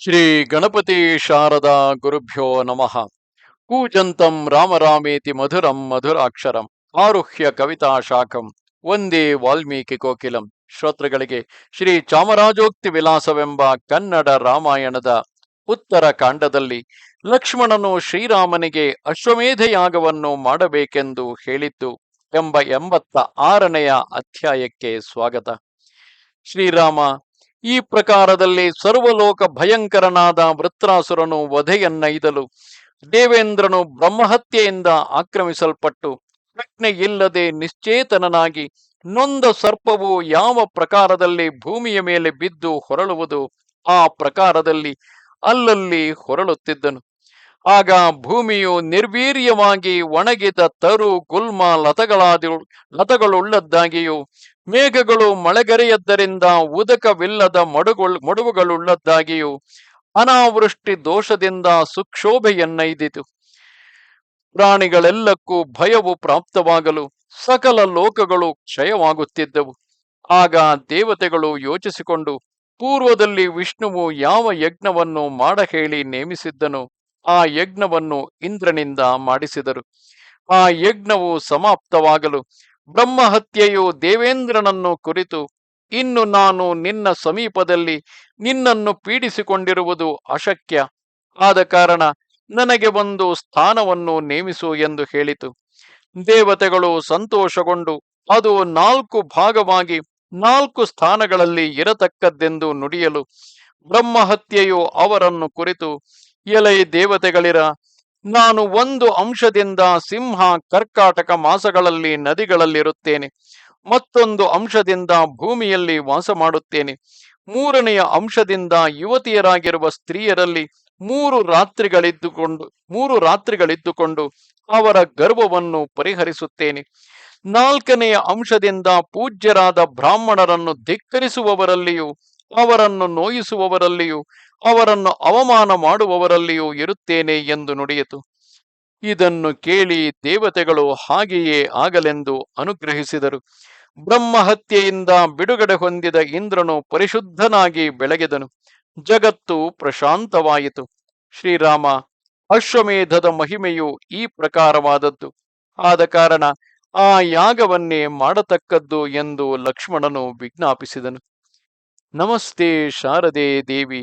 ಶ್ರೀ ಗಣಪತಿ ಶಾರದಾ ಗುರುಭ್ಯೋ ನಮಃ. ಕೂಜಂತಂ ರಾಮರಾಮೇತಿ ಮಧುರಂ ಮಧುರಾಕ್ಷರಂ ಆರುಹ್ಯ ಕವಿತಾ ಶಾಖಂ ಒಂದೇ ವಾಲ್ಮೀಕಿ ಕೋಕಿಲಂ. ಶ್ರೋತೃಗಳಿಗೆ ಶ್ರೀ ಚಾಮರಾಜೋಕ್ತಿ ವಿಲಾಸವೆಂಬ ಕನ್ನಡ ರಾಮಾಯಣದ ಉತ್ತರ ಕಾಂಡದಲ್ಲಿ ಲಕ್ಷ್ಮಣನು ಶ್ರೀರಾಮನಿಗೆ ಅಶ್ವಮೇಧ ಯಾಗವನ್ನು ಮಾಡಬೇಕೆಂದು ಹೇಳಿತ್ತು ಎಂಬ ಎಂಬತ್ತ ಆರನೆಯ ಅಧ್ಯಾಯಕ್ಕೆ ಸ್ವಾಗತ. ಶ್ರೀರಾಮ ಈ ಪ್ರಕಾರದಲ್ಲಿ ಸರ್ವಲೋಕ ಭಯಂಕರನಾದ ವೃತ್ರಾಸುರನು ವಧೆಯನ್ನೈದಲು ದೇವೇಂದ್ರನು ಬ್ರಹ್ಮಹತ್ಯೆಯಿಂದ ಆಕ್ರಮಿಸಲ್ಪಟ್ಟು ಪ್ರಜ್ಞೆ ಇಲ್ಲದೆ ನಿಶ್ಚೇತನನಾಗಿ ನೊಂದ ಸರ್ಪವು ಯಾವ ಪ್ರಕಾರದಲ್ಲಿ ಭೂಮಿಯ ಮೇಲೆ ಬಿದ್ದು ಹೊರಳುವುದು ಆ ಪ್ರಕಾರದಲ್ಲಿ ಅಲ್ಲಲ್ಲಿ ಹೊರಳುತ್ತಿದ್ದನು. ಆಗ ಭೂಮಿಯು ನಿರ್ವೀರ್ಯವಾಗಿ ಒಣಗಿದ ತರು ಗುಲ್ಮ ಲತಗಳಾದ, ಲತಗಳುಳ್ಳದ್ದಾಗಿಯೂ ಮೇಘಗಳು ಮಳೆಗರೆಯದ್ದರಿಂದ ಉದಕವಿಲ್ಲದ ಮಡುಗಳು, ಮಡುವುಗಳುಳ್ಳದ್ದಾಗಿಯೂ ಅನಾವೃಷ್ಟಿ ದೋಷದಿಂದ ಸುಕ್ಷೋಭೆಯನ್ನೈದಿತು. ಪ್ರಾಣಿಗಳೆಲ್ಲಕ್ಕೂ ಭಯವು ಪ್ರಾಪ್ತವಾಗಲು ಸಕಲ ಲೋಕಗಳು ಕ್ಷಯವಾಗುತ್ತಿದ್ದವು. ಆಗ ದೇವತೆಗಳು ಯೋಚಿಸಿಕೊಂಡು, ಪೂರ್ವದಲ್ಲಿ ವಿಷ್ಣುವು ಯಾವ ಯಜ್ಞವನ್ನು ಮಾಡ ಹೇಳಿ ನೇಮಿಸಿದ್ದನು, ಆ ಯಜ್ಞವನ್ನು ಇಂದ್ರನಿಂದ ಮಾಡಿಸಿದರು. ಆ ಯಜ್ಞವು ಸಮಾಪ್ತವಾಗಲು ಬ್ರಹ್ಮಹತ್ಯೆಯು ದೇವೇಂದ್ರನನ್ನು ಕುರಿತು ಇನ್ನು ನಾನು ನಿನ್ನ ಸಮೀಪದಲ್ಲಿ ನಿನ್ನನ್ನು ಪೀಡಿಸಿಕೊಂಡಿರುವುದು ಅಶಕ್ಯ. ಆದ ಕಾರಣ ನನಗೆ ಒಂದು ಸ್ಥಾನವನ್ನು ನೇಮಿಸು ಎಂದು ಹೇಳಿತು. ದೇವತೆಗಳು ಸಂತೋಷಗೊಂಡು ಅದು ನಾಲ್ಕು ಭಾಗವಾಗಿ ನಾಲ್ಕು ಸ್ಥಾನಗಳಲ್ಲಿ ಇರತಕ್ಕದ್ದೆಂದು ನುಡಿಯಲು ಬ್ರಹ್ಮಹತ್ಯೆಯು ಅವರನ್ನು ಕುರಿತು ಎಲೈ ದೇವತೆಗಳಿರ ನಾನು ಒಂದು ಅಂಶದಿಂದ ಸಿಂಹ, ಕರ್ಕಾಟಕ ಮಾಸಗಳಲ್ಲಿ ನದಿಗಳಲ್ಲಿರುತ್ತೇನೆ. ಮತ್ತೊಂದು ಅಂಶದಿಂದ ಭೂಮಿಯಲ್ಲಿ ವಾಸ ಮಾಡುತ್ತೇನೆ. ಮೂರನೆಯ ಅಂಶದಿಂದ ಯುವತಿಯರಾಗಿರುವ ಸ್ತ್ರೀಯರಲ್ಲಿ ಮೂರು ರಾತ್ರಿಗಳಿದ್ದುಕೊಂಡು ಮೂರು ರಾತ್ರಿಗಳಿದ್ದುಕೊಂಡು ಅವರ ಗರ್ವವನ್ನು ಪರಿಹರಿಸುತ್ತೇನೆ. ನಾಲ್ಕನೆಯ ಅಂಶದಿಂದ ಪೂಜ್ಯರಾದ ಬ್ರಾಹ್ಮಣರನ್ನು ಧಿಕ್ಕರಿಸುವವರಲ್ಲಿಯೂ, ಅವರನ್ನು ನೋಯಿಸುವವರಲ್ಲಿಯೂ ಅವರನ್ನು ಅವಮಾನ ಮಾಡುವವರಲ್ಲಿಯೂ ಇರುತ್ತೇನೆ ಎಂದು ನುಡಿಯಿತು. ಇದನ್ನು ಕೇಳಿ ದೇವತೆಗಳು ಹಾಗೆಯೇ ಆಗಲೆಂದು ಅನುಗ್ರಹಿಸಿದರು. ಬ್ರಹ್ಮಹತ್ಯೆಯಿಂದ ಬಿಡುಗಡೆ ಹೊಂದಿದ ಇಂದ್ರನು ಪರಿಶುದ್ಧನಾಗಿ ಬೆಳಗಿದನು. ಜಗತ್ತು ಪ್ರಶಾಂತವಾಯಿತು. ಶ್ರೀರಾಮ, ಅಶ್ವಮೇಧದ ಮಹಿಮೆಯು ಈ ಪ್ರಕಾರವಾದದ್ದು. ಆದ ಕಾರಣ ಆ ಯಾಗವನ್ನೇ ಮಾಡತಕ್ಕದ್ದು ಎಂದು ಲಕ್ಷ್ಮಣನು ವಿಜ್ಞಾಪಿಸಿದನು. ನಮಸ್ತೆ ಶಾರದೆ ದೇವಿ.